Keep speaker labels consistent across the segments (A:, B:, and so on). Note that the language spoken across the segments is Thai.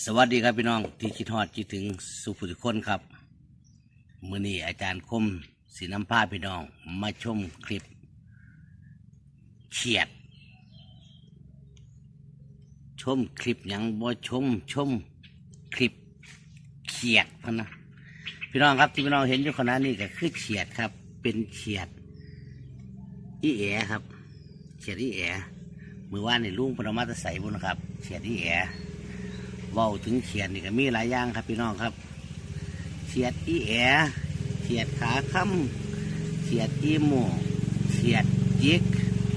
A: สวัสดีครับพี่น้องที่คิดฮอดคิดถึงสุภุทุกคนครับมือนี้อาจารย์คมสีน้ำผ้าพี่น้อง มาชมคลิปเฉียด ชมคลิปยังบ่ชมชมคลิปเขียดพะนะพี่น้องครับที่พี่น้องเห็นอยู่ขณะนี้ก็คือเฉียดครับ เป็นเฉียด อีแอครับเฉียดอีแอมือว่านในลุงปรมาตใสบุญครับเฉียดอีแอ เว้าถึงเขียดนี่ก็มีหลายอย่างครับพี่น้องครับเขียดอีแอเขียดขาค่ำเขียดอีหมูเขียดจิก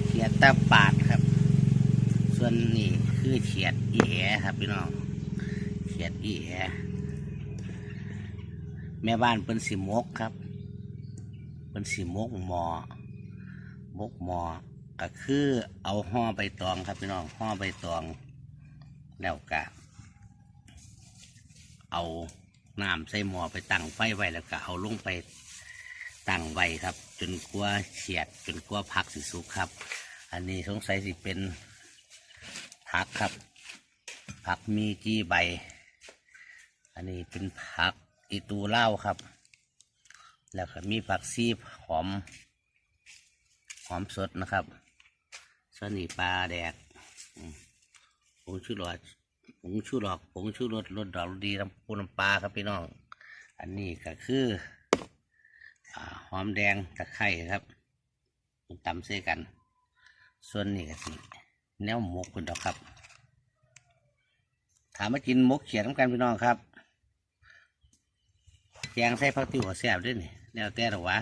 A: เขียดตาปาดครับ ส่วนนี้คือเขียดอีแอครับพี่น้องเขียดอีแอแม่บ้านเป็นสีมกครับเป็นสีมกหมอมกหมอก็คือเอาห่อใบตองครับพี่น้องห่อใบตองแล้วกะ เอาน้ำใส่หม้อไปตั้งไฟไว้แล้วก็เอาลงไปตั้งไว้ครับ จนกัวาเฉียด จนกัวาผักสิสุกครับ อันนี้สงสัยสิเป็นผักครับ ผักมีกี่ใบ อันนี้เป็นผักอีตูเล่าครับ แล้วก็มีผักซีหอม หอมสดนะครับส่วนนี้ปลาแดกอืมผงชูรส ผงชูรสผงชูรสรสดอกดีน้ำปูน้ำปลาครับพี่น้อง อันนี้ก็คืออหอมแดงตะไคร้ครับตำเส้กัน ส่วนนี้ก็สิแนวหมกคุณดอกครับ ถามมากินหมกเขียดน้ำกันพี่น้องครับแกงใส่ผักติ้วแซ่บด้วยนี่แนวแต่หรอวะ